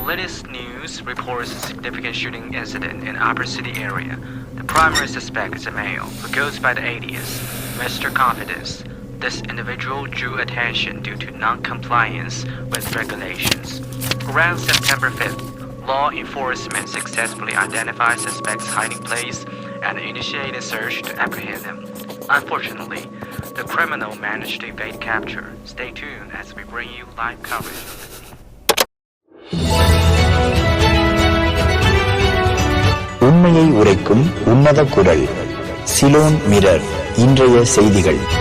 latest news reports a significant shooting incident in Upper City area. The primary suspect is a male who goes by the alias Mr. Confidence. This individual drew attention due to non-compliance with regulations. Around September 5th, law enforcement successfully identified suspect's hiding place and initiated a search to apprehend him. Unfortunately, the criminal managed to evade capture. Stay tuned as we bring you live coverage உண்மையை உரைக்கும் உன்னத குரல். Ceylon mirror இன்றைய செய்திகள்.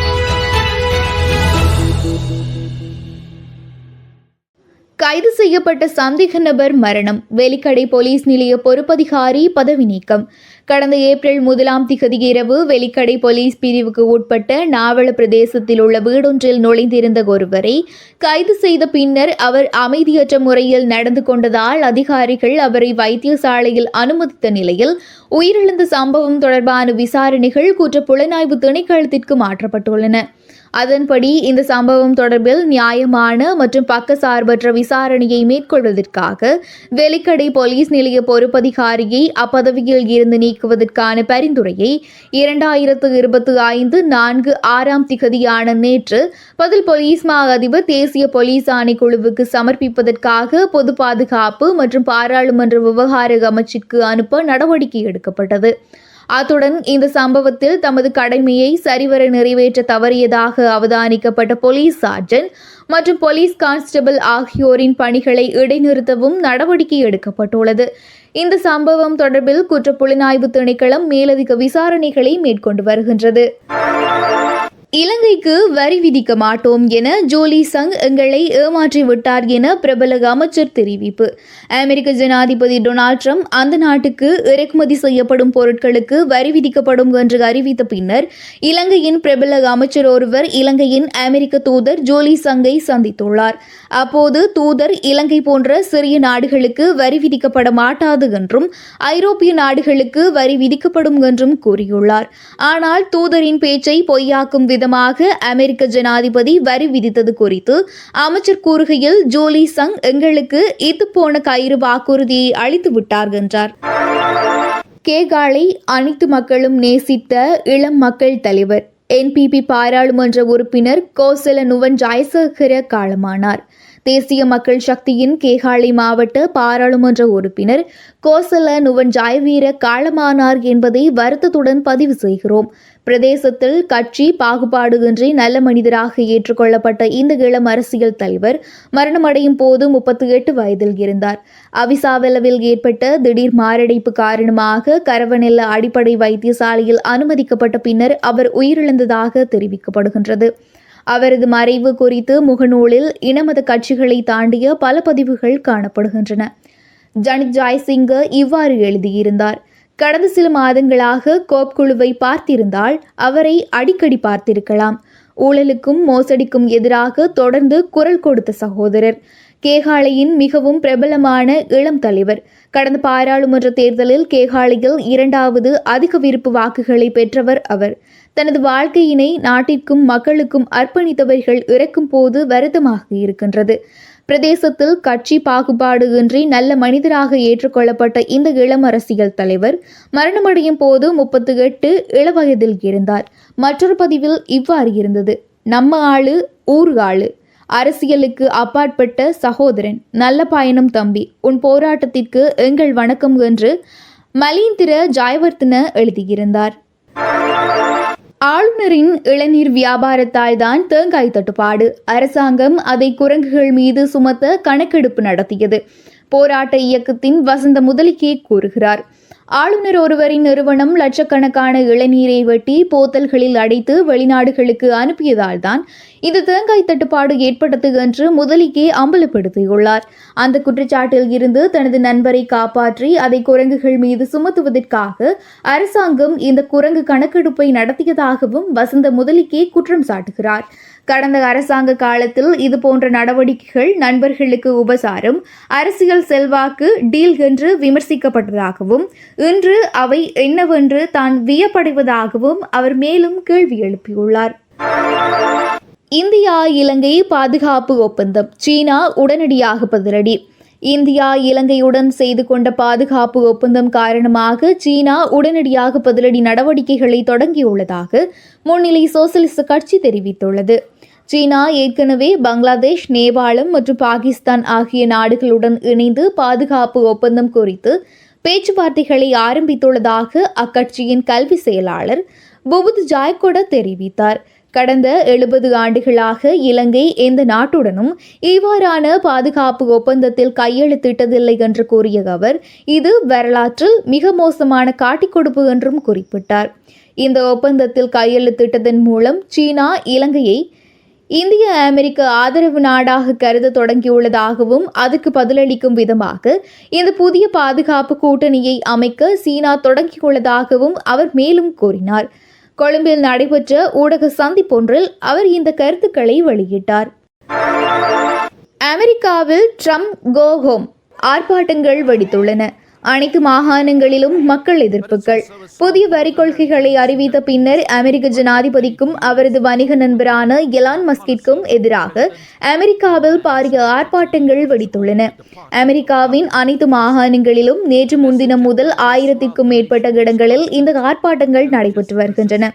கைது செய்யப்பட்ட சந்தேக நபர் மரணம். வெலிக்கடை போலீஸ் நிலைய பொறுப்பதிகாரி பதவி நீக்கம். கடந்த ஏப்ரல் முதலாம் திகதி இரவு வெலிக்கடை போலீஸ் பிரிவுக்கு உட்பட்ட நாவல பிரதேசத்தில் உள்ள வீடொன்றில் நுழைந்திருந்த ஒருவரை கைது செய்த பின்னர் அவர் அமைதியற்ற முறையில் நடந்து கொண்டதால் அதிகாரிகள் அவரை வைத்தியசாலையில் அனுமதித்த நிலையில் உயிரிழந்த சம்பவம் தொடர்பான விசாரணைகள் குற்ற புலனாய்வு திணைக்களத்திற்கு மாற்றப்பட்டுள்ளன. அதன்படி இந்த சம்பவம் தொடர்பில் நியாயமான மற்றும் பக்கசார்பற்ற விசாரணையை மேற்கொள்வதற்காக வெலிக்கடை போலீஸ் நிலைய பொறுப்பதிகாரியை அப்பதவியில் இருந்து நீக்குவதற்கான பரிந்துரையை இரண்டாயிரத்து இருபத்தி ஐந்து நான்கு ஆறாம் திகதியான நேற்று பதில் போலீஸ் மா அதிபர் தேசிய போலீஸ் ஆணைக்குழுவுக்கு சமர்ப்பிப்பதற்காக பொது பாதுகாப்பு மற்றும் பாராளுமன்ற விவகார அமைச்சிற்கு அனுப்ப நடவடிக்கை எடுக்கப்பட்டது. அத்துடன் இந்த சம்பவத்தில் தமது கடமையை சரிவர நிறைவேற்ற தவறியதாக அவதானிக்கப்பட்ட போலீஸ் சார்ஜன் மற்றும் போலீஸ் கான்ஸ்டபிள் ஆகியோரின் பணிகளை இடைநிறுத்தவும் நடவடிக்கை எடுக்கப்பட்டுள்ளது. இந்த சம்பவம் தொடர்பில் குற்ற புலனாய்வு திணைக்களம் மேலதிக விசாரணைகளை மேற்கொண்டு வருகின்றது. இலங்கைக்கு வரி விதிக்க மாட்டோம் என ஜோலி சங் எங்களை ஏமாற்றிவிட்டார் என பிரபல அமைச்சர் தெரிவிப்பு. அமெரிக்க ஜனாதிபதி டொனால்ட் ட்ரம்ப் அந்த நாட்டுக்கு இறக்குமதி செய்யப்படும் பொருட்களுக்கு வரி விதிக்கப்படும் என்று அறிவித்த பின்னர் இலங்கையின் பிரபல அமைச்சர் ஒருவர் இலங்கையின் அமெரிக்க தூதர் ஜோலி சங்கை சந்தித்துள்ளார். அப்போது தூதர் இலங்கை போன்ற சிறிய நாடுகளுக்கு வரி விதிக்கப்பட மாட்டாது என்றும் ஐரோப்பிய நாடுகளுக்கு வரி விதிக்கப்படும் என்றும் கூறியுள்ளார். ஆனால் தூதரின் பேச்சை பொய்யாக்கும் விதமாக அமெரிக்க ஜனாதிபதி வரி விதித்தது குறித்து அமைச்சர் கூறுகையில் ஜோலி சங் எங்களுக்கு இது போன கயிறு வாக்குறுதியை அளித்து விட்டார் என்றார். கேகாலை அனைத்து மக்களும் நேசித்த இளம் மக்கள் தலைவர். என்பிபி பாராளுமன்ற உறுப்பினர் கோசல நுவன் ஜெயசேகர காலமானார். தேசிய மக்கள் சக்தியின் கேகாலை மாவட்ட பாராளுமன்ற உறுப்பினர் கோசல நுவன் ஜாய்வீர காலமானார் என்பதை வருத்தத்துடன் பதிவு செய்கிறோம். பிரதேசத்தில் கட்சி பாகுபாடுகின்றி நல்ல மனிதராக ஏற்றுக்கொள்ளப்பட்ட இந்த இளம் அரசியல் தலைவர் மரணமடையும் போது முப்பத்தி எட்டு வயதில் இருந்தார். அவிசாவெலவில் ஏற்பட்ட திடீர் மாரடைப்பு காரணமாக கரவநெல்ல அடிப்படை வைத்தியசாலையில் அனுமதிக்கப்பட்ட பின்னர் அவர் உயிரிழந்ததாக தெரிவிக்கப்படுகின்றது. அவரது மறைவு குறித்து முகநூலில் இனமத கட்சிகளை தாண்டிய பல பதிவுகள் காணப்படுகின்றன. ஜனித் ஜாய்சிங்க இவ்வாறு எழுதியிருந்தார். கடந்த சில மாதங்களாக கோப் குழுவை பார்த்திருந்தால் அவரை அடிக்கடி பார்த்திருக்கலாம். ஊழலுக்கும் மோசடிக்கும் எதிராக தொடர்ந்து குரல் கொடுத்த சகோதரர். கேகாலையின் மிகவும் பிரபலமான இளம் தலைவர். கடந்த பாராளுமன்ற தேர்தலில் கேகாலையில் இரண்டாவது அதிக விருப்பு வாக்குகளை பெற்றவர் அவர். தனது வாழ்க்கையினை நாட்டிற்கும் மக்களுக்கும் அர்ப்பணித்தவர்கள் இறக்கும் போது வருத்தமாக இருக்கின்றது. பிரதேசத்தில் கட்சி பாகுபாடு இன்றி நல்ல மனிதராக ஏற்றுக்கொள்ளப்பட்ட இந்த இளம் அரசியல் தலைவர் மரணமடையும் போது முப்பத்து எட்டு இளவயதில் இருந்தார். மற்றொரு பதிவில் இவ்வாறு இருந்தது. நம்ம ஆளு ஊர் ஆளு. அரசியலுக்கு அப்பாற்பட்ட சகோதரன். நல்ல பயணம் தம்பி. உன் போராட்டத்திற்கு எங்கள் வணக்கம் என்று மலீந்திர ஜாயவர்த்தன எழுதியிருந்தார். ஆளுநரின் இளநீர் வியாபாரத்தால் தான் தேங்காய் தட்டுப்பாடு. அரசாங்கம் அதை குரங்குகள் மீது சுமத்த கணக்கெடுப்பு நடத்தியது. போராட்ட இயக்கத்தின் வசந்த முதலிக்கே கூறுகிறார். ஆளுநர் ஒருவரின் நிறுவனம் லட்சக்கணக்கான இளநீரை வெட்டி போத்தல்களில் அடைத்து வெளிநாடுகளுக்கு அனுப்பியதால் தான் இந்த தேங்காய் தட்டுப்பாடு ஏற்பட்டது என்று முதலிக்கே அம்பலப்படுத்தியுள்ளார். அந்த குற்றச்சாட்டில் இருந்து தனது நண்பரை காப்பாற்றி அதை குரங்குகள் மீது சுமத்துவதற்காக அரசாங்கம் இந்த குரங்கு கணக்கெடுப்பை நடத்தியதாகவும் வசந்த முதலிக்கே குற்றம் சாட்டுகிறார். கடந்த அரசாங்க காலத்தில் இது போன்ற நடவடிக்கைகள் நண்பர்களுக்கு உபசாரம் அரசியல் செல்வாக்கு டீல் என்று விமர்சிக்கப்பட்டதாகவும் இன்று அவை என்னவென்று தான் வியப்படைவதாகவும் அவர் மேலும் கேள்வி எழுப்பியுள்ளார். இந்தியா இலங்கை பாதுகாப்பு ஒப்பந்தம். சீனா உடனடியாக பதிலடி. இந்தியா இலங்கையுடன் செய்து கொண்ட பாதுகாப்பு ஒப்பந்தம் காரணமாக சீனா உடனடியாக பதிலடி நடவடிக்கைகளை தொடங்கியுள்ளதாக முன்னிலை சோசலிச கட்சி தெரிவித்துள்ளது. சீனா ஏற்கனவே பங்களாதேஷ் நேபாளம் மற்றும் பாகிஸ்தான் ஆகிய நாடுகளுடன் இணைந்து பாதுகாப்பு ஒப்பந்தம் குறித்து பேச்சுவார்த்தைகளை ஆரம்பித்துள்ளதாக அக்கட்சியின் கல்வி செயலாளர் புபுத் ஜாய்கொட தெரிவித்தார். கடந்த எழுபது ஆண்டுகளாக இலங்கை எந்த நாட்டுடனும் இவ்வாறான பாதுகாப்பு ஒப்பந்தத்தில் கையெழுத்திட்டதில்லை என்று கூறிய அவர் இது வரலாற்றில் மிக மோசமான காட்டிக்கொடுப்பு என்றும் குறிப்பிட்டார். இந்த ஒப்பந்தத்தில் கையெழுத்திட்டதன் மூலம் சீனா இலங்கையை இந்திய அமெரிக்க ஆதரவு நாடாக கருத தொடங்கியுள்ளதாகவும் அதுக்கு பதிலளிக்கும் விதமாக இந்த புதிய பாதுகாப்பு கூட்டணியை அமைக்க சீனா தொடங்கியுள்ளதாகவும் அவர் மேலும் கூறினார். கொழும்பில் நடைபெற்ற ஊடக சந்திப்பொன்றில் அவர் இந்த கருத்துக்களை வெளியிட்டார். அமெரிக்காவில் ட்ரம்ப் கோஹோம் ஆர்ப்பாட்டங்கள் வெடித்துள்ளன. அனைத்து மாகாணங்களிலும் மக்கள் எதிர்ப்புகள். புதிய வரி கொள்கைகளை அறிவித்த பின்னர் அமெரிக்க ஜனாதிபதிக்கும் அவரது வணிக நண்பரான எலான் மஸ்கிற்கும் எதிராக அமெரிக்காவில் பாரிய ஆர்ப்பாட்டங்கள் வெடித்துள்ளன. அமெரிக்காவின் அனைத்து மாகாணங்களிலும் நேற்று முன்தினம் முதல் ஆயிரத்திற்கும் மேற்பட்ட இடங்களில் இந்த ஆர்ப்பாட்டங்கள் நடைபெற்று வருகின்றன.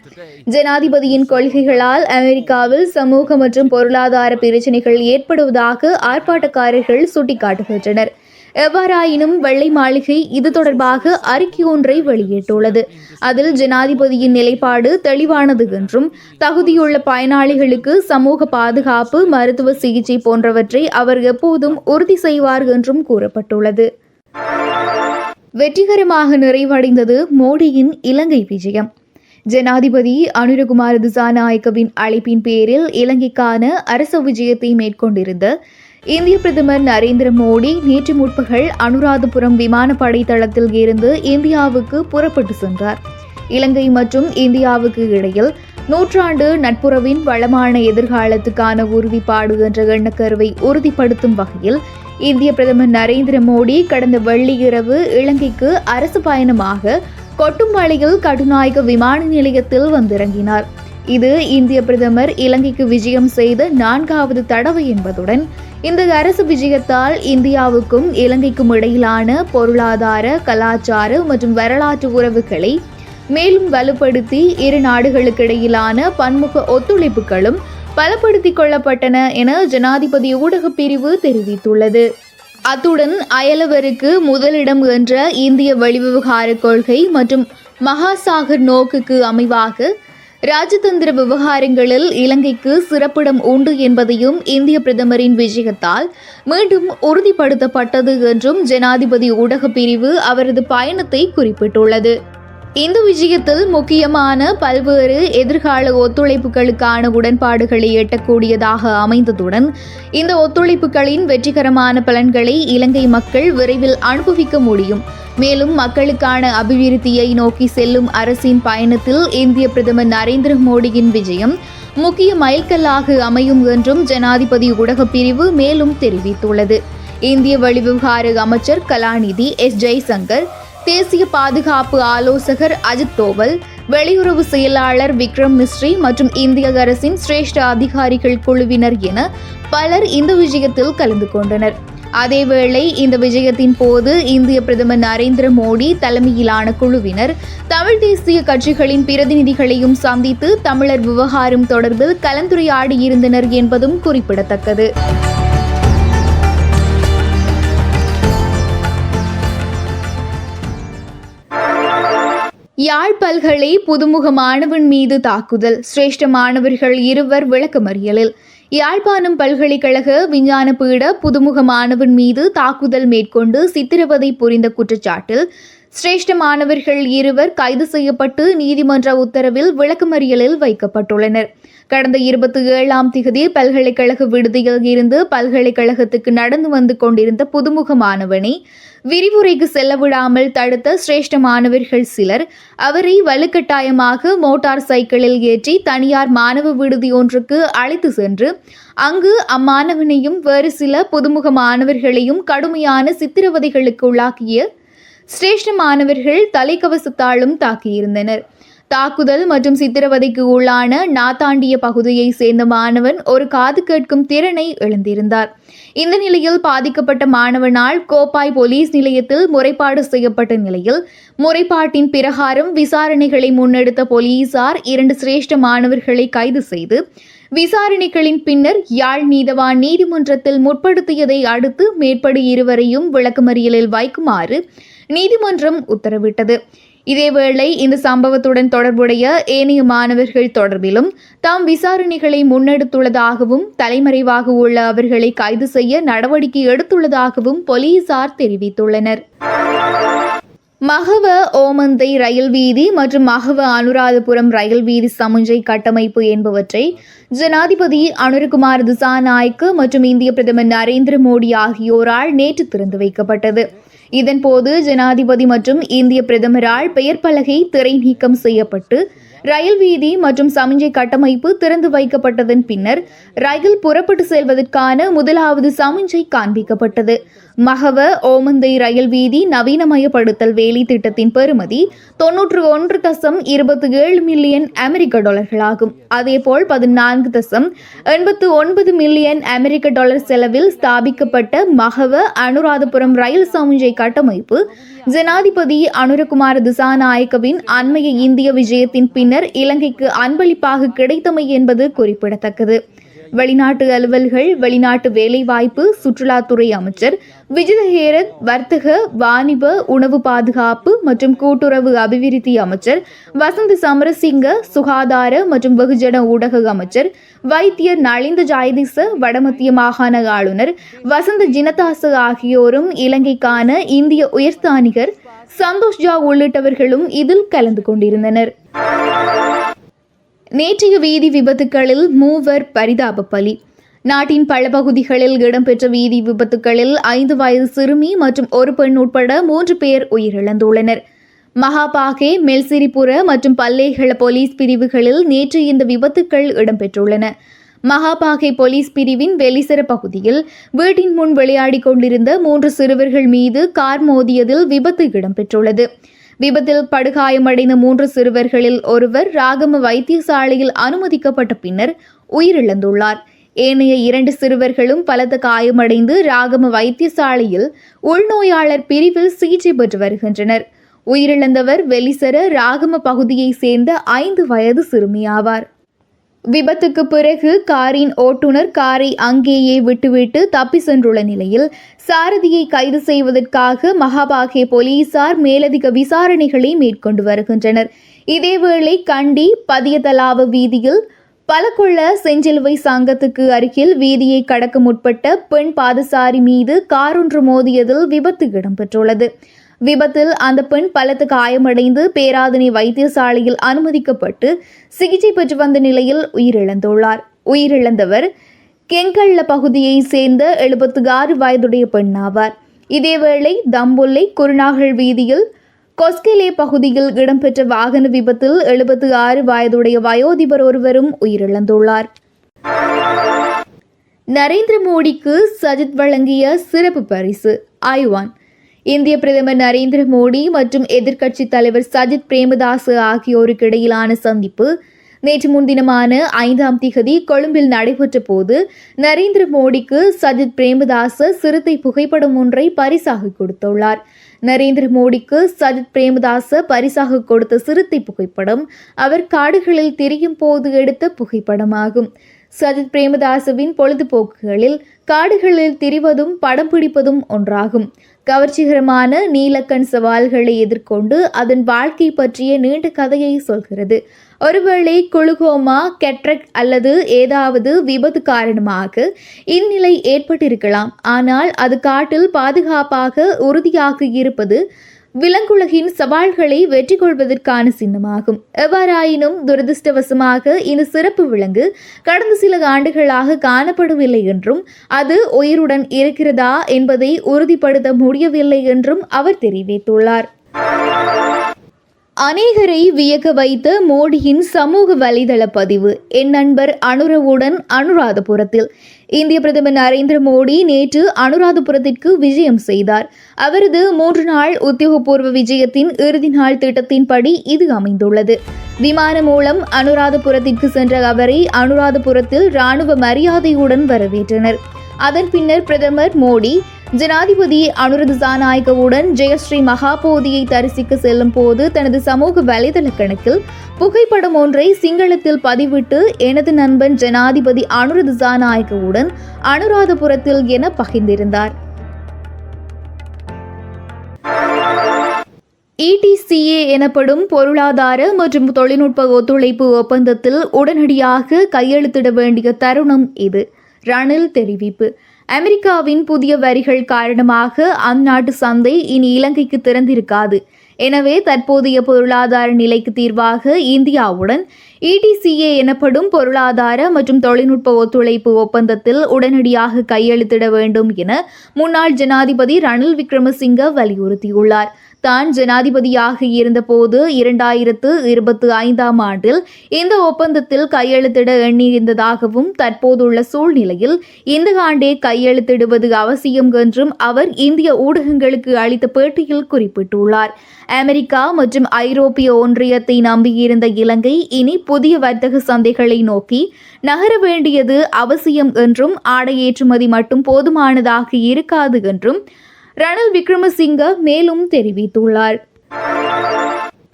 ஜனாதிபதியின் கொள்கைகளால் அமெரிக்காவில் சமூக மற்றும் பொருளாதார பிரச்சினைகள் ஏற்படுவதாக ஆர்ப்பாட்டக்காரர்கள் சுட்டிக்காட்டுகின்றனர். எவ்வாறாயினும் வெள்ளை மாளிகை இது தொடர்பாக அறிக்கை ஒன்றை வெளியிட்டுள்ளது. அதில் ஜனாதிபதியின் நிலைப்பாடு தெளிவானது என்றும் தகுதியுள்ள பயனாளிகளுக்கு சமூக பாதுகாப்பு மருத்துவ சிகிச்சை போன்றவற்றை அவர் எப்போதும் உறுதி செய்வார் என்றும் கூறப்பட்டுள்ளது. வெற்றிகரமாக நிறைவடைந்தது மோடியின் இலங்கை விஜயம். ஜனாதிபதி அனுரகுமார் திசாநாயக்கவின் அழைப்பின் பேரில் இலங்கைக்கான அரசு விஜயத்தை மேற்கொண்டிருந்த இந்திய பிரதமர் நரேந்திர மோடி நேற்று முற்பகல் அனுராதபுரம் விமானப்படை தளத்தில் இருந்து இந்தியாவுக்கு புறப்பட்டு சென்றார். இலங்கை மற்றும் இந்தியாவுக்கு இடையில் நூற்றாண்டு நட்புறவின் வளமான எதிர்காலத்துக்கான உறுதிப்பாடு என்ற எண்ணக்கருவை உறுதிப்படுத்தும் வகையில் இந்திய பிரதமர் நரேந்திர மோடி கடந்த வெள்ளி இரவு இலங்கைக்கு அரசு பயணமாக கொட்டும்பாளையில் கடுநாயக விமான நிலையத்தில் வந்திறங்கினார். இது இந்திய பிரதமர் இலங்கைக்கு விஜயம் செய்த நான்காவது தடவை என்பதுடன் இந்த அரசு விஜயத்தால் இந்தியாவுக்கும் இலங்கைக்கும் இடையிலான பொருளாதார கலாச்சார மற்றும் வரலாற்று உறவுகளை மேலும் வலுப்படுத்தி இரு நாடுகளுக்கிடையிலான பன்முக ஒத்துழைப்புகளும் பலப்படுத்திக் கொள்ளப்பட்டன என ஜனாதிபதி ஊடகப் பிரிவு தெரிவித்துள்ளது. அத்துடன் அயலவருக்கு முதலிடம் என்ற இந்திய வெளிவிவகார கொள்கை மற்றும் மகாசாகர் நோக்குக்கு அமைவாக ராஜதந்திர விவகாரங்களில் இலங்கைக்கு சிறப்பிடம் உண்டு என்பதையும் இந்திய பிரதமரின் விஜயத்தால் மீண்டும் உறுதிப்படுத்தப்பட்டது என்றும் ஜனாதிபதி ஊடகப் பிரிவு அவரது பயணத்தை குறிப்பிட்டுள்ளது. இந்த விஜயத்தில் முக்கியமான பல்வேறு எதிர்கால ஒத்துழைப்புகளுக்கான உடன்பாடுகளை எட்டக்கூடியதாக அமைந்ததுடன் இந்த ஒத்துழைப்புகளின் வெற்றிகரமான பலன்களை இலங்கை மக்கள் விரைவில் அனுபவிக்க முடியும். மேலும் மக்களுக்கான அபிவிருத்தியை நோக்கி செல்லும் அரசின் பயணத்தில் இந்திய பிரதமர் நரேந்திர மோடியின் விஜயம் முக்கிய மைல்கல்லாக அமையும் என்றும் ஜனாதிபதி ஊடகப் பிரிவு மேலும் தெரிவித்துள்ளது. இந்திய வெளிவிவகார அமைச்சர் கலாநிதி எஸ். ஜெய்சங்கர் தேசிய பாதுகாப்பு ஆலோசகர் அஜித் தோவல் வெளியுறவு செயலாளர் விக்ரம் மிஸ்ரி மற்றும் இந்திய அரசின் சிரேஷ்ட அதிகாரிகள் குழுவினர் என பலர் இந்த விஜயத்தில் கலந்து கொண்டனர். அதேவேளை இந்த விஜயத்தின் போது இந்திய பிரதமர் நரேந்திர மோடி தலைமையிலான குழுவினர் தமிழ் தேசிய கட்சிகளின் பிரதிநிதிகளையும் சந்தித்து தமிழர் விவகாரம் தொடர்பில் கலந்துரையாடியிருந்தனர் என்பதும் குறிப்பிடத்தக்கது. யாழ் பல்கலை புதுமுக மாணவன் மீது தாக்குதல். சிரேஷ்ட மாணவர்கள் இருவர் விளக்கமறியலில். யாழ்ப்பாணம் பல்கலைக்கழக விஞ்ஞான பீட புதுமுக மாணவன் மீது தாக்குதல் மேற்கொண்டு சித்திரவதை புரிந்த குற்றச்சாட்டில் சிரேஷ்ட மாணவர்கள் இருவர் கைது செய்யப்பட்டு நீதிமன்ற உத்தரவில் விளக்கமறியலில் வைக்கப்பட்டுள்ளனர். கடந்த இருபத்தி ஏழாம் திகதி பல்கலைக்கழக விடுதியில் இருந்து பல்கலைக்கழகத்துக்கு நடந்து வந்து கொண்டிருந்த புதுமுக மாணவனை விரிவுரைக்கு செல்ல விடாமல் தடுத்த சிரேஷ்ட மாணவர்கள் சிலர் அவரை வலுக்கட்டாயமாக மோட்டார் சைக்கிளில் ஏற்றி தனியார் மாணவ விடுதி ஒன்றுக்கு அழைத்து சென்று அங்கு அம்மாணவனையும் வேறு சில புதுமுக மாணவர்களையும் கடுமையான சித்திரவதைகளுக்கு உள்ளாக்கிய சிரேஷ்ட மாணவர்கள் தலைக்கவசத்தாலும் தாக்கியிருந்தனர். தாக்குதல் மற்றும் சித்திரவதைக்கு உள்ளான நாத்தாண்டிய பகுதியை சேர்ந்த மாணவன் ஒரு காது கேட்கும் திறனை இழந்திருந்தார் இந்த நிலையில் பாதிக்கப்பட்ட மாணவனால் கோப்பாய் போலீஸ் நிலையத்தில் முறைப்பாடு செய்யப்பட்ட நிலையில் முறைப்பாட்டின் பிரகாரம் விசாரணைகளை முன்னெடுத்த போலீசார் இரண்டு சிரேஷ்ட மாணவர்களை கைது செய்து விசாரணைகளின் பின்னர் யாழ் நீதவான் நீதிமன்றத்தில் முற்படுத்தியதை அடுத்து மேற்படி இருவரையும் விளக்கமறியலில் வைக்குமாறு நீதிமன்றம் உத்தரவிட்டது. இதேவேளை இந்த சம்பவத்துடன் தொடர்புடைய ஏனைய மாணவர்கள் தொடர்பிலும் தாம் விசாரணைகளை முன்னெடுத்துள்ளதாகவும் தலைமறைவாக உள்ள அவர்களை கைது செய்ய நடவடிக்கை எடுத்துள்ளதாகவும் போலீசார் தெரிவித்துள்ளனர். மகவ ஓமந்தை ரயில் வீதி மற்றும் மகவ அனுராதபுரம் ரயில் வீதி சமுஞ்சை கட்டமைப்பு என்பவற்றை ஜனாதிபதி அனுரகுமார் திசாநாயக்கு மற்றும் இந்திய பிரதமர் நரேந்திர மோடி ஆகியோரால் நேற்று திறந்து வைக்கப்பட்டது. இதன்போது ஜனாதிபதி மற்றும் இந்திய பிரதமரால் பெயர் பலகை திரை நீக்கம் செய்யப்பட்டு ரயில் வீதி மற்றும் சமிஞ்சை கட்டமைப்பு திறந்து வைக்கப்பட்டதன் பின்னர் ரயில் புறப்பட்டு செல்வதற்கான முதலாவது சமிஞ்சை காண்பிக்கப்பட்டது. மகவ ஓமந்தை ரயில் வீதி நவீனமயப்படுத்தல் வேலி திட்டத்தின் பெறுமதி தொன்னூற்று ஒன்று தசம் இருபத்தி ஏழு மில்லியன் அமெரிக்க டாலர்களாகும். அதேபோல் பதினான்கு தசம் எண்பத்து ஒன்பது மில்லியன் அமெரிக்க டாலர் செலவில் ஸ்தாபிக்கப்பட்ட மகவ அனுராதபுரம் ரயில் சமுஞ்சை கட்டமைப்பு ஜனாதிபதி அனுரகுமார் திசாநாயக்கவின் அண்மைய இந்திய விஜயத்தின் பின்னர் இலங்கைக்கு அன்பளிப்பாக கிடைத்தமை என்பது குறிப்பிடத்தக்கது. வெளிநாட்டு அலுவல்கள் வெளிநாட்டு வேலைவாய்ப்பு சுற்றுலாத்துறை அமைச்சர் விஜித ஹேரத் வர்த்தக வாணிப உணவு பாதுகாப்பு மற்றும் கூட்டுறவு அபிவிருத்தி அமைச்சர் வசந்த் சமரசிங்க சுகாதார மற்றும் வெகுஜன ஊடக அமைச்சர் வைத்தியர் நளிந்த ஜாயதிச வடமத்திய மாகாண ஆளுநர் வசந்த ஜினதாச ஆகியோரும் இலங்கைக்கான இந்திய உயர்ஸ்தானிகர் சந்தோஷ் ஜா உள்ளிட்டவர்களும் இதில் கலந்து கொண்டிருந்தனர். நேற்றைய வீதி விபத்துகளில் மூவர் பரிதாப பலி. நாட்டின் பல பகுதிகளில் இடம்பெற்ற வீதி விபத்துகளில் ஐந்து வயது சிறுமி மற்றும் ஒரு பெண் உட்பட மூன்று பேர் உயிரிழந்துள்ளனர். மகாபாகே மெல்சிரிபுர மற்றும் பல்லேகள போலீஸ் பிரிவுகளில் நேற்று இந்த விபத்துக்கள் இடம்பெற்றுள்ளன. மகாபாகை போலீஸ் பிரிவின் வெளிசர பகுதியில் வீட்டின் முன் விளையாடிக் கொண்டிருந்த மூன்று சிறுவர்கள் மீது கார் மோதியதில் விபத்து இடம்பெற்றுள்ளது. விபத்தில் படுகாயமடைந்த மூன்று சிறுவர்களில் ஒருவர் ராகம வைத்தியசாலையில் அனுமதிக்கப்பட்ட பின்னர் உயிரிழந்துள்ளார். ஏனைய இரண்டு சிறுவர்களும் பலத்த காயமடைந்து ராகம வைத்தியசாலையில் உள்நோயாளர் பிரிவில் சிகிச்சை பெற்று வருகின்றனர். உயிரிழந்தவர் வெலிசர ராகம பகுதியைச் சேர்ந்த ஐந்து வயது சிறுமியாவார். விபத்துக்கு பிறகு காரின் ஓட்டுநர் காரை அங்கேயே விட்டுவிட்டு தப்பி சென்றுள்ள நிலையில் சாரதியை கைது செய்வதற்காக மகாபாகே போலீசார் மேலதிக விசாரணைகளை மேற்கொண்டு வருகின்றனர். இதேவேளை கண்டி பதியதலாவ வீதியில் பலக்குள்ள செஞ்சிலுவை சங்கத்துக்கு அருகில் வீதியை கடக்க முற்பட்ட பெண் பாதசாரி மீது காரொன்று மோதியதில் விபத்து இடம்பெற்றுள்ளது. விபத்தில் அந்த பெண் பலத்த காயமடைந்து பேராதனை வைத்தியசாலையில் அனுமதிக்கப்பட்டு சிகிச்சை பெற்று வந்த நிலையில் உயிரிழந்துள்ளார். உயிரிழந்தவர் கெங்கள்ள பகுதியை சேர்ந்த எழுபத்து ஆறு வயதுடைய பெண் ஆவார் இதேவேளை தம்பொல்லை குருநாகல் வீதியில் கொஸ்கெலே பகுதியில் இடம்பெற்ற வாகன விபத்தில் எழுபத்து ஆறு வயதுடைய வயோதிபர் ஒருவரும் உயிரிழந்துள்ளார். நரேந்திர மோடிக்கு சஜித் வழங்கிய சிறப்பு பரிசு ஐவான் இந்திய பிரதமர் நரேந்திர மோடி மற்றும் எதிர்க்கட்சித் தலைவர் சஜித் பிரேமதாஸ் ஆகியோருக்கு இடையிலான சந்திப்பு நேற்று முன்தினமான ஐந்தாம் திகதி கொழும்பில் நடைபெற்ற போது நரேந்திர மோடிக்கு சஜித் பிரேமதாச சிறுத்தை புகைப்படம் ஒன்றை பரிசாக கொடுத்துள்ளார். நரேந்திர மோடிக்கு சஜித் பிரேமதாச பரிசாக கொடுத்த சிறுத்தை புகைப்படம் அவர் காடுகளில் திரியும் போது எடுத்த புகைப்படமாகும். சஜித் பிரேமதாசுவின் பொழுதுபோக்குகளில் காடுகளில் திரிவதும் படம் பிடிப்பதும் ஒன்றாகும். கவர்ச்சிகரமான நீலக்கண் சவால்களை எதிர்கொண்டு அதன் வாழ்க்கை பற்றிய நீண்ட கதையை சொல்கிறது. ஒருவேளை குளுகோமா கெட்ரக் அல்லது ஏதாவது விபத்து காரணமாக இந்நிலை ஏற்பட்டிருக்கலாம். ஆனால் அது காட்டில் பாதுகாப்பாக உறுதியாக இருப்பது விலங்குலகின் சவால்களை வெற்றி கொள்வதற்கான சின்னமாகும். எவ்வாறாயினும் துரதிருஷ்டவசமாக இந்த சிறப்பு விலங்கு. கடந்த சில ஆண்டுகளாக காணப்படவில்லை என்றும் அது உயிருடன் இருக்கிறதா என்பதை உறுதிப்படுத்த முடியவில்லை என்றும் அவர் தெரிவித்துள்ளார். அநேகரை வியக்க வைத்த மோடியின் சமூக வலைதள பதிவு. என் நண்பர் அனுரவுடன் அனுராதபுரத்தில். இந்திய பிரதமர் நரேந்திர மோடி நேற்று அனுராதபுரத்திற்கு விஜயம் செய்தார். அவரது மூன்று நாள் உத்தியோகபூர்வ விஜயத்தின் இறுதி நாள் திட்டத்தின்படி இது அமைந்துள்ளது. விமானம் மூலம் அனுராதபுரத்திற்கு சென்ற அவரை அனுராதபுரத்தில் ராணுவ மரியாதையுடன் வரவேற்றனர். அதன் பின்னர் பிரதமர் மோடி ஜனாதிபதி அனுரத சாநாயகவுடன் ஜெயஸ்ரீ மகாபோதியை தரிசிக்க செல்லும் போது தனது சமூக வலைதள கணக்கில் புகைப்படம் ஒன்றை சிங்களத்தில் பதிவிட்டு எனது நண்பன் ஜனாதிபதி அனுரத சாநாயகவுடன் அனுராதபுரத்தில் என பகிர்ந்திருந்தார். இடிசிஏ எனப்படும் பொருளாதார மற்றும் தொழில்நுட்ப ஒத்துழைப்பு ஒப்பந்தத்தில் உடனடியாக கையெழுத்திட வேண்டிய தருணம் இது. ரணில் தெரிவிப்பு. அமெரிக்காவின் புதிய வரிகள் காரணமாக அந்நாட்டு சந்தை இனி இலங்கைக்கு திறந்திருக்காது. எனவே தற்போதைய பொருளாதார நிலைக்கு தீர்வாக இந்தியாவுடன் இடிசிஏ எனப்படும் பொருளாதார மற்றும் தொழில்நுட்ப ஒத்துழைப்பு ஒப்பந்தத்தில் உடனடியாக கையெழுத்திட வேண்டும் என முன்னாள் ஜனாதிபதி ரணில் விக்ரமசிங்க வலியுறுத்தியுள்ளார். தான் ஜனாதிபதியாக இருந்தபோது இரண்டாயிரத்து இருபத்தி ஐந்தாம் ஆண்டில் இந்த ஒப்பந்தத்தில் கையெழுத்திட எண்ணியிருந்ததாகவும் தற்போதுள்ள சூழ்நிலையில் இந்த ஆண்டே கையெழுத்திடுவது அவசியம் என்றும் அவர் இந்திய ஊடகங்களுக்கு அளித்த பேட்டியில் குறிப்பிட்டுள்ளார். அமெரிக்கா மற்றும் ஐரோப்பிய ஒன்றியத்தை நம்பியிருந்த இலங்கை இனி புதிய வர்த்தக சந்தைகளை நோக்கி நகர வேண்டியது அவசியம் என்றும் ஆடை ஏற்றுமதி மட்டும் போதுமானதாக இருக்காது என்றும் ரணில் விக்ரமசிங்க மேலும் தெரிவித்துள்ளார்.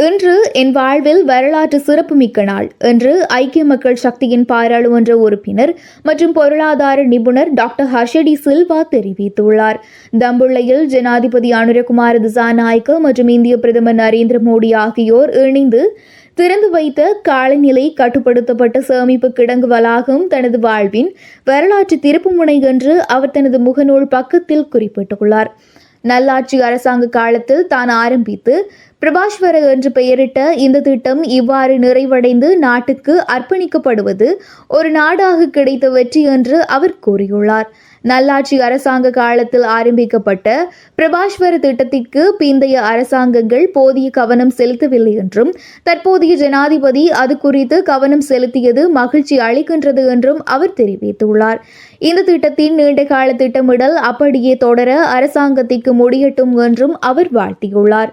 இன்று என் வாழ்வில் வரலாற்று சிறப்புமிக்க நாள். என்று ஐக்கிய மக்கள் சக்தியின் பாராளுமன்ற உறுப்பினர் மற்றும் பொருளாதார நிபுணர் டாக்டர் ஹர்ஷடி சில்வா தெரிவித்துள்ளார். தம்புள்ளையில் ஜனாதிபதி அனுரகுமார திசாநாயக்க மற்றும் இந்திய பிரதமர் நரேந்திர மோடி ஆகியோர் இணைந்து திறந்து வைத்த காலநிலை கட்டுப்படுத்தப்பட்ட சேமிப்பு கிடங்கு வளாகம் தனது வாழ்வின் வரலாற்று திருப்புமுனை என்று அவர் தனது முகநூல் பக்கத்தில் குறிப்பிட்டுள்ளார். நல்லாட்சி அரசாங்க காலத்தில் தான் ஆரம்பித்து பிரபாஷ்வர என்று பெயரிட்ட இந்த திட்டம் இவ்வாறு நிறைவடைந்து நாட்டுக்கு அர்ப்பணிக்கப்படுவது ஒரு நாடாக கிடைத்த வெற்றி என்று அவர் கூறியுள்ளார். நல்லாட்சி அரசாங்க காலத்தில் ஆரம்பிக்கப்பட்ட பிரபாஷ்வர திட்டத்திற்கு பிந்தைய அரசாங்கங்கள் போதிய கவனம் செலுத்தவில்லை என்றும் தற்போதைய ஜனாதிபதி அது குறித்து கவனம் செலுத்தியது மகிழ்ச்சி அளிக்கின்றது என்றும் அவர் தெரிவித்துள்ளார். இந்த திட்டத்தின் நீண்டகால திட்டமிடல் அப்படியே தொடர அரசாங்கத்திற்கு முடியட்டும் என்றும் அவர் வாழ்த்தியுள்ளார்.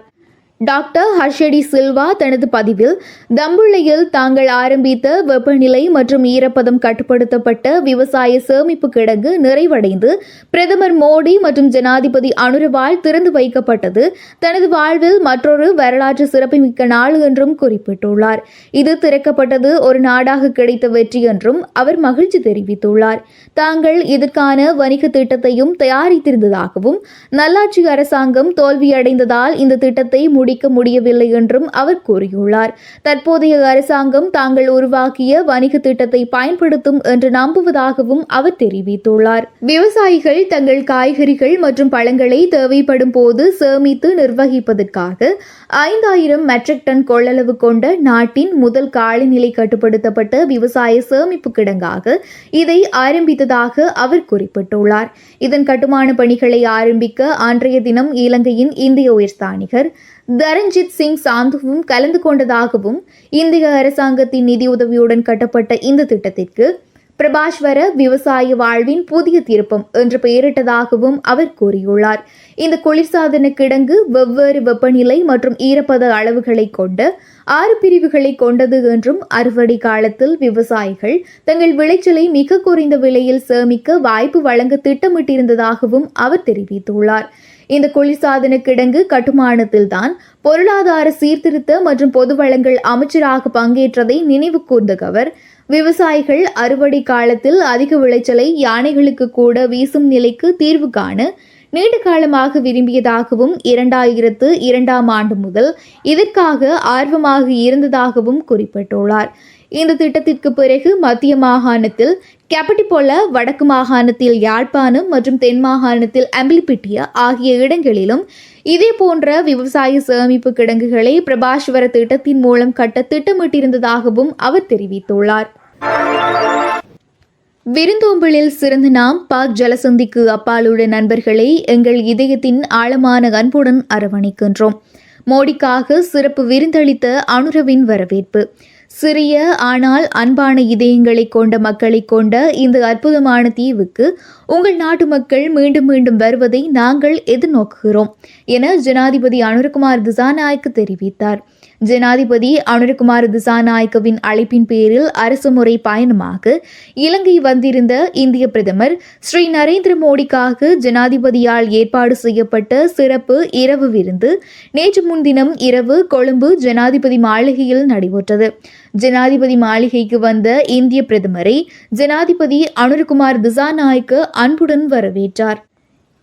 டாக்டர் ஹர்ஷடி சில்வா தனது பதிவில் தம்புள்ளையில் தாங்கள் ஆரம்பித்த வெப்பநிலை மற்றும் ஈரப்பதம் கட்டுப்படுத்தப்பட்ட விவசாய சேமிப்பு கிடங்கு நிறைவடைந்து பிரதமர் மோடி மற்றும் ஜனாதிபதி அனுரவால் திறந்து வைக்கப்பட்டது. தனது வாழ்வில் மற்றொரு வரலாற்று சிறப்புமிக்க நாள் என்றும் குறிப்பிட்டுள்ளார். இது திறக்கப்பட்டது ஒரு நாடாக கிடைத்த வெற்றி என்றும் அவர் மகிழ்ச்சி தெரிவித்துள்ளார். தாங்கள் இதற்கான வணிக திட்டத்தையும் தயாரித்திருந்ததாகவும் நல்லாட்சி அரசாங்கம் தோல்வியடைந்ததால் இந்த திட்டத்தை முடிக்க முடியவில்லை என்றும் அவர் கூறியுள்ளார். தற்போதைய அரசாங்கம் தாங்கள் உருவாக்கிய வணிக திட்டத்தை பயன்படுத்தும் என்று நம்புவதாகவும் அவர் தெரிவித்துள்ளார். விவசாயிகள் தங்கள் காய்கறிகள் மற்றும் பழங்களை தேவைப்படும் போது சேமித்து நிர்வகிப்பதற்காக ஐந்தாயிரம் மெட்ரிக் டன் கொள்ளளவு கொண்ட நாட்டின் முதல் காலநிலை கட்டுப்படுத்தப்பட்ட விவசாய சேமிப்பு கிடங்காக இதை ஆரம்பித்ததாக அவர் குறிப்பிட்டுள்ளார். இதன் கட்டுமான பணிகளை ஆரம்பிக்க அன்றைய தினம் இலங்கையின் இந்திய உயர்ஸ்தானிகர் தரண்ஜித் சிங் சாந்துவும் கலந்து கொண்டதாகவும் இந்திய அரசாங்கத்தின் நிதியுதவியுடன் கட்டப்பட்ட இந்த திட்டத்திற்கு பிரபாஷ்வர விவசாய வாழ்வின் புதிய திருப்பம் என்று பெயரிட்டதாகவும் அவர் கூறியுள்ளார். இந்த குளிர்சாதன கிடங்கு வெவ்வேறு வெப்பநிலை மற்றும் ஈரப்பத அளவுகளை கொண்ட ஆறு பிரிவுகளை கொண்டது என்றும் அறுவடை காலத்தில் விவசாயிகள் தங்கள் விளைச்சலை மிக குறைந்த விலையில் சேமிக்க வாய்ப்பு வழங்க திட்டமிட்டிருந்ததாகவும் அவர் தெரிவித்துள்ளார். இந்த குளிர்சாதன கிடங்கு கட்டுமானத்தில்தான் பொருளாதார சீர்திருத்த மற்றும் பொது வளங்கள் அமைச்சராக பங்கேற்றதை நினைவு கூர்ந்த அவர். விவசாயிகள் அறுவடை காலத்தில் அதிக விளைச்சலை யானைகளுக்கு கூட வீசும் நிலைக்கு தீர்வு காண நீண்ட காலமாக விரும்பியதாகவும் இரண்டாயிரத்து இரண்டாம் ஆண்டு முதல் இதற்காக ஆர்வமாக இருந்ததாகவும் குறிப்பிட்டுள்ளார். இந்த திட்டத்திற்கு பிறகு மத்திய மாகாணத்தில் கேப்பட்டிபொல வடக்கு மாகாணத்தில் யாழ்ப்பாணம் மற்றும் தென் மாகாணத்தில் அம்பிலிப்பிட்டியா ஆகிய இடங்களிலும் இதே போன்ற விவசாய சேமிப்பு கிடங்குகளை பிரபாஷ்வர திட்டத்தின் மூலம் கட்ட திட்டமிட்டிருந்ததாகவும் அவர் தெரிவித்துள்ளார். விருந்தோம்பலில் சிறந்த நாம் பாக் ஜலசந்திக்கு அப்பாலுள்ள நண்பர்களை எங்கள் இதயத்தின் ஆழமான அன்புடன் அரவணைக்கின்றோம். மோடிக்காக சிறப்பு விருந்தளித்த அனுரவின் வரவேற்பு. சிறிய ஆனால் அன்பான இதயங்களை கொண்ட மக்களை கொண்ட இந்த அற்புதமான தீவுக்கு உங்கள் நாட்டு மக்கள் மீண்டும் மீண்டும் வருவதை நாங்கள் எதிர்நோக்குகிறோம் என ஜனாதிபதி அனுரகுமார் திசாநாயக்கு தெரிவித்தார். ஜனாதிபதி அனுர்குமார் திசாநாயக்கவின் அழைப்பின் பேரில் அரசு முறை பயணமாக இலங்கை வந்திருந்த இந்திய பிரதமர் ஸ்ரீ நரேந்திர மோடிக்காக ஜனாதிபதியால் ஏற்பாடு செய்யப்பட்ட சிறப்பு இரவு விருந்து நேற்று முன்தினம் இரவு கொழும்பு ஜனாதிபதி மாளிகையில் நடைபெற்றது. ஜனாதிபதி மாளிகைக்கு வந்த இந்திய பிரதமரை ஜனாதிபதி அனுர்குமார் திசாநாயக்க அன்புடன் வரவேற்றார்.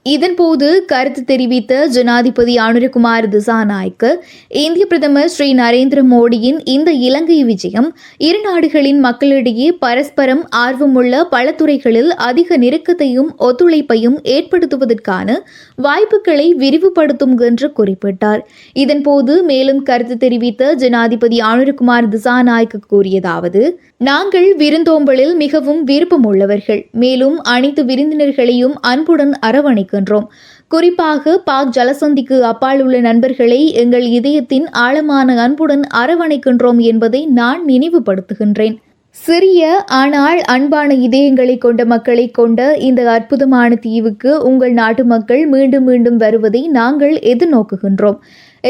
இதன்போது கருத்து தெரிவித்த ஜனாதிபதி அனுரகுமார் திசாநாயக்கு இந்திய பிரதமர் ஸ்ரீ நரேந்திர மோடியின் இந்த இலங்கை விஜயம் இரு நாடுகளின் மக்களிடையே பரஸ்பரம் ஆர்வமுள்ள பல துறைகளில் அதிக நெருக்கத்தையும் ஒத்துழைப்பையும் ஏற்படுத்துவதற்கான வாய்ப்புகளை விரிவுபடுத்தும் என்று குறிப்பிட்டார். இதன்போது மேலும் கருத்து தெரிவித்த ஜனாதிபதி அனுரகுமார் திசாநாயக்க கூறியதாவது நாங்கள் விருந்தோம்பலில் மிகவும் விருப்பமுள்ளவர்கள். மேலும் அனைத்து விருந்தினர்களையும் அன்புடன் வருகின்றோம் குறிப்பாக பாக் ஜலசந்திக்கு அப்பால் உள்ள நண்பர்களை எங்கள் இதயத்தின் ஆழமான அன்புடன் அரவணைக்கின்றோம் என்பதை நான் நினைவுபடுத்துகின்றேன். சிறிய ஆனால் அன்பான இதயங்களை கொண்ட மக்களை கொண்ட இந்த அற்புதமான தீவுக்கு உங்கள் நாட்டு மக்கள் மீண்டும் மீண்டும் வருவதை நாங்கள் எதிர்நோக்குகின்றோம்.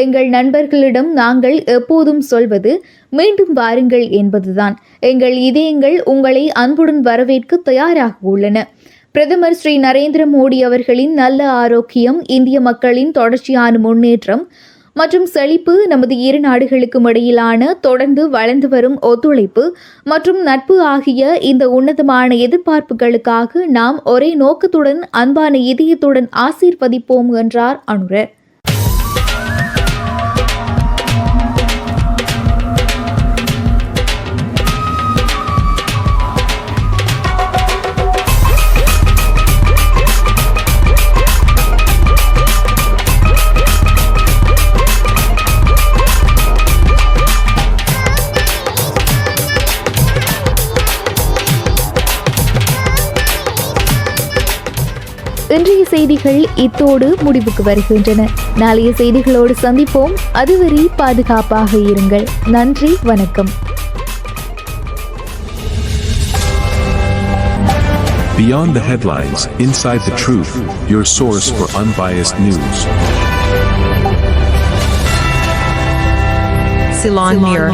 எங்கள் நண்பர்களிடம் நாங்கள் எப்போதும் சொல்வது மீண்டும் வாருங்கள் என்பதுதான். எங்கள் இதயங்கள் உங்களை அன்புடன் வரவேற்க தயாராக உள்ளன. பிரதமர் ஸ்ரீ நரேந்திர மோடி அவர்களின் நல்ல ஆரோக்கியம் இந்திய மக்களின் தொடர்ச்சியான முன்னேற்றம் மற்றும் செழிப்பு நமது இரு நாடுகளுக்கும் இடையிலான தொடர்ந்து வளர்ந்து வரும் ஒத்துழைப்பு மற்றும் நட்பு ஆகிய இந்த உன்னதமான எதிர்பார்ப்புகளுக்காக நாம் ஒரே நோக்கத்துடன் அன்பான இதயத்துடன் ஆசீர்வதிப்போம் என்றார் அனுர இன்றைய செய்திகள் இத்தோடு முடிவுக்கு வருகின்றன நாளைய செய்திகளோடு சந்திப்போம் அதுவரை பாதுகாப்பாக இருங்கள் நன்றி வணக்கம் Beyond the headlines, inside the truth, your source for unbiased news. Ceylon Mirror.